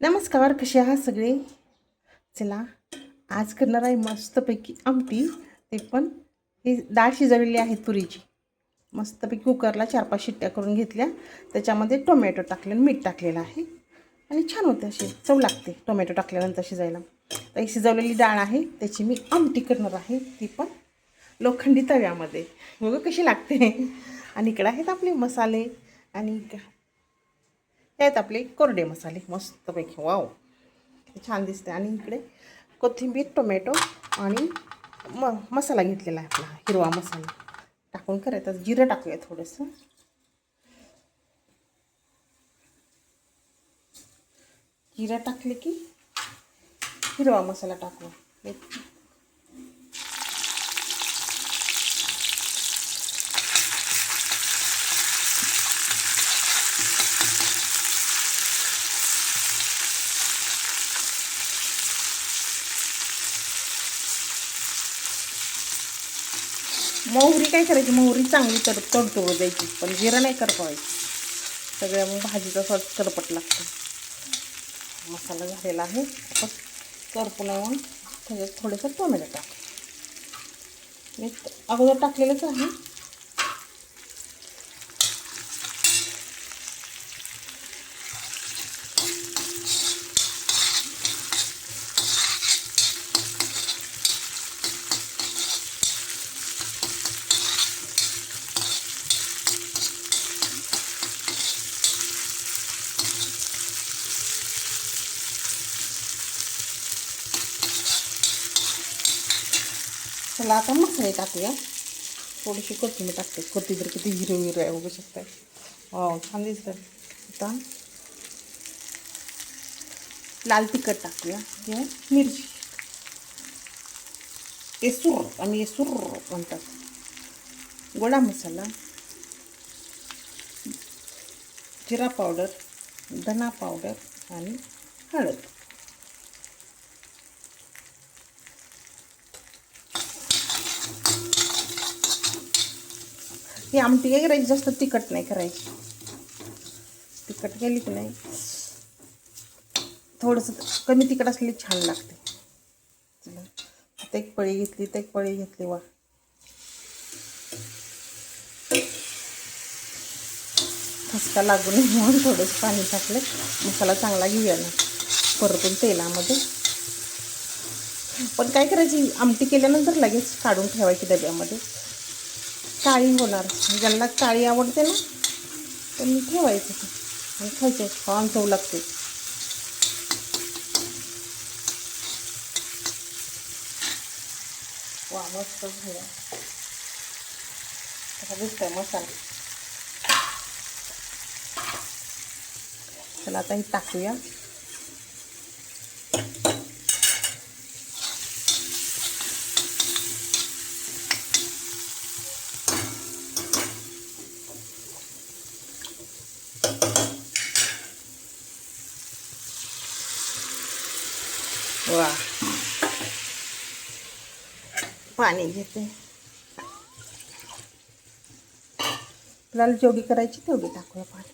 नमस्कार कसे आहात सगळे? चला आज करणार आहे मस्तपैकी आमटी. ते पण ही डाळ शिजवलेली आहे तुरीची. मस्तपैकी कुकरला चार पाच शिट्ट्या करून घेतल्या. त्याच्यामध्ये टोमॅटो टाकले मीठ टाकलेलं आहे. आणि छान होते अशी चव लागते टोमॅटो टाकल्यानंतर शिजायला. तर ही शिजवलेली डाळ आहे त्याची मी आमटी करणार आहे. ती पण लोखंडी तव्यामध्ये. बघू कशी लागते. आणि इकडं आहेत आपले मसाले आणि हे आहेत आपले कोरडे मसाले मस्तपैकी वाव. छान दिसते आणि इकडे कोथिंबीर टोमॅटो आणि म मसाला घेतलेला आहे आपला हिरवा मसाला. टाकून करायचं जिरं टाकूया थोडंसं. जिरं टाकले की हिरवा मसाला टाकू मोहरी काय करायची? मोहरी चांगली तर तडतोड द्यायची. पण जिरा नाही करपवायची सगळ्या मग भाजीचा असं तडपट लागतो. मसाला झालेला आहे. आता करपू त्याच्यात थोडंसं टोमॅटो टाक. मी अगोदर टाकलेलंच आहे. चला आता मसाले टाकूया थोडीशी कोथिंबीर टाकते कोथिंबीर किती हिरवी हिरवी आहे बघू शकताय हो छान दिसतं आता लाल तिखट टाकूया किंवा मिरची। एसूर आम्ही एसूर म्हणतात गोडा मसाला। जिरा पावडर धना पावडर आणि हळद ही आमटी काय करायची जास्त तिखट नाही करायची. तिखट केली की नाही? थोडंसं कमी तिखट असलेली छान लागते. चला आता एक पळी घेतली तर एक पळी घेतली वा. ठसका लागू नये म्हणून थोडंसं पाणी टाकलं. मसाला चांगला घेऊया ना. परतून तेलामध्ये. पण काय करायची आमटी केल्यानंतर लगेच काढून ठेवायची डब्यामध्ये. काळी होणार. ज्यांना काळी आवडते ना त्यांनी ठेवायचं आणि खायचे. छान चव लागते. वा मस्त आता दिसतंय मसाला. चला आता हे टाकूया. वा. पाणी घेते. आपल्याला जेवढी करायची तेवढी टाकूया पाणी.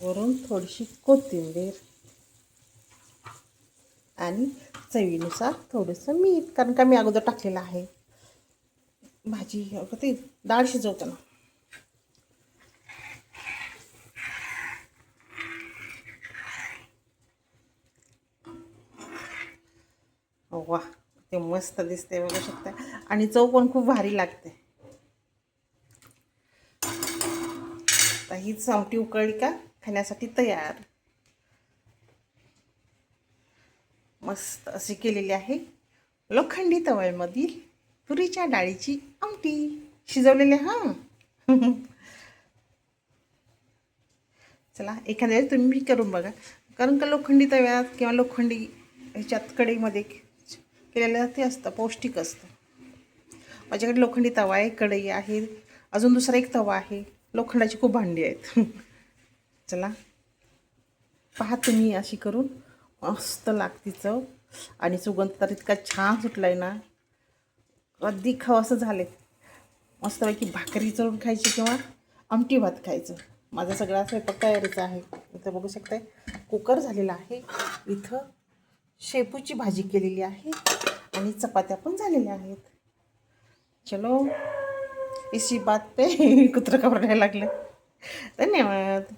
वरून थोडीशी कोथिंबीर आणि चवीनुसार थोडंसं मीठ कारण का मी अगोदर टाकलेलं आहे. भाजी अगं ते डाळ शिजवताना. हो, वा. ते मस्त दिसते बघू शकता. आणि चव पण खूप भारी लागते. आता हीच आमटी उकळली का खाण्यासाठी तयार. मस्त अशी केलेली आहे लोखंडी तवळमधील तुरीच्या डाळीची आमटी. शिजवलेली हां. चला एखाद्या वेळेस तुम्ही करून बघा. कारण का लोखंडी तव्यात किंवा लोखंडी ह्याच्यात कढईमध्ये केलेलं ते असतं पौष्टिक असतं. माझ्याकडे लोखंडी तवा आहे कढई आहे अजून दुसरा एक तवा आहे. लोखंडाची खूप भांडी आहेत. चला. पहा तुम्ही अशी करून मस्त लागते चव. आणि सुगंध तर इतका छान सुटला आहे ना. अगदी खावं असं झाले मस्तपैकी भाकरी चढून खायची किंवा आमटी भात खायचं. माझा सगळा स्वयंपाक तयारीचा आहे. इथं बघू शकताय कुकर झालेला आहे. इथं शेपूची भाजी केलेली आहे आणि चपात्या पण झालेल्या आहेत. चलो. इसी बात पे कुत्र कपडायला लागलं. धन्यवाद.